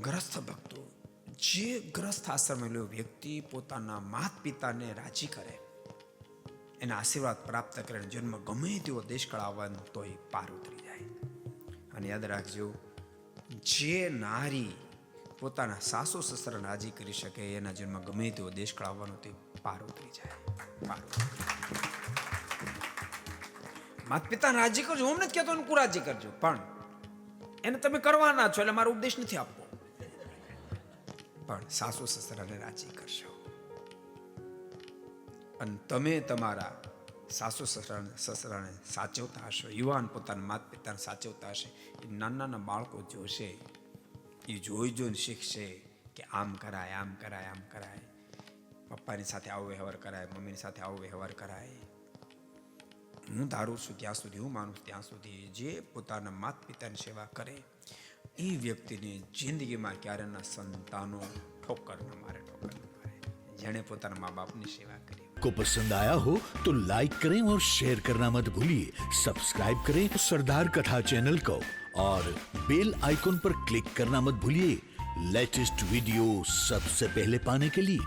ગ્રસ્થ ભક્તો જે ગ્રસ્થ આશ્રમ લો વ્યક્તિ પોતાના માત પિતાને રાજી કરે એના આશીર્વાદ પ્રાપ્ત કરે જન્મ ગમે તેવો દેશ કળાવવાનો તોય પાર ઉતરી જાય અને યાદ રાખજો જે નારી પોતાના સાસુ સસરા રાજી કરી શકે એના જન્મ ગમે તેવો દેશ કળાવવાનો તે પાર ઉતરી જાય પાર ઉતરી જાય માત પિતાને રાજી કરજો, હું નથી કહેતો હું રાજી કરજો, પણ એને તમે કરવાના છો એટલે મારો ઉપદેશ નથી આપવો. પણ સાસુ સસરાને રાજી કરશો. અને તમે તમારા સાસુ સસરાને સસરાને સાચવતા હશો, યુવાન પોતાના માત પિતાને સાચવતા હશે. એ નાના નાના બાળકો જોશે, એ જોઈ જોઈને શીખશે કે આમ કરાય આમ કરાય આમ કરાય. પપ્પાની સાથે આવો વ્યવહાર કરાય, મમ્મીની સાથે આવો વ્યવહાર કરાય. હું ધારું છું ત્યાં સુધી હું માનું છું ત્યાં સુધી જે પોતાના માત પિતાની સેવા કરે એ વ્યક્તિને જિંદગીમાં ક્યારેના સંતાનો ઠોકર ન મારે ઠોકર ન મારે જેણે પોતાના મા બાપની સેવા કરી को पसंद आया हो तो लाइक करें और शेयर करना मत भूलिए सब्सक्राइब करें सरदार कथा चैनल को और बेल आइकॉन पर क्लिक करना मत भूलिए लेटेस्ट वीडियो सबसे पहले पाने के लिए